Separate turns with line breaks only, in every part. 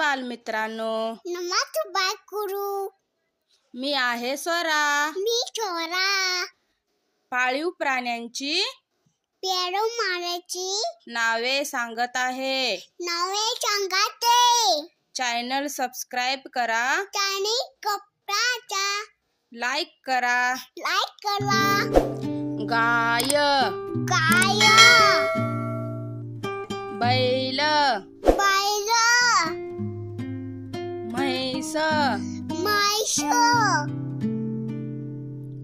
बालमित्रांनो
नमस्ते बाय गुरु
मी आहे स्वरा.
मी चोरा
पाळीव प्राण्यांची
पेरू मारायची.
नावे सांगत आहे.
नवे सांगाते.
चॅनल सबस्क्राईब करा.
त्याने कपड्याचा
लाईक करा.
लाईक करा.
गाय.
गाय.
म्हैस
म्हैस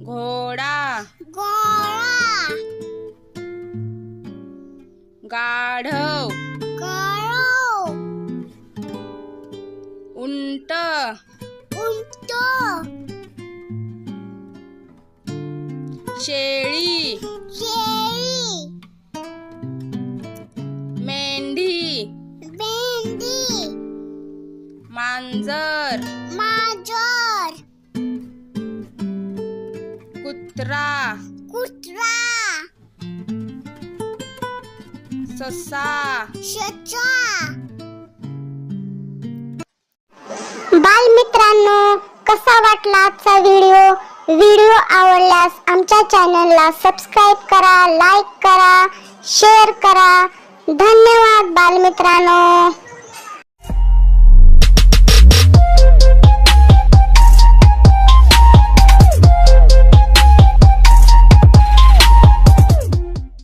घोडा।
गोळा
गाढव।
गळव
उंट।
उंट।
शेळी।
शेळी।
मांजर.
मांजर.
कुत्रा.
कुत्रा.
ससा.
शचा बालमित्रांनो कसा वाटला आजचा व्हिडिओ? व्हिडिओ आवडल्यास आमच्या चॅनलला सबस्क्राईब करा लाईक करा शेअर करा. धन्यवाद बालमित्रांनो.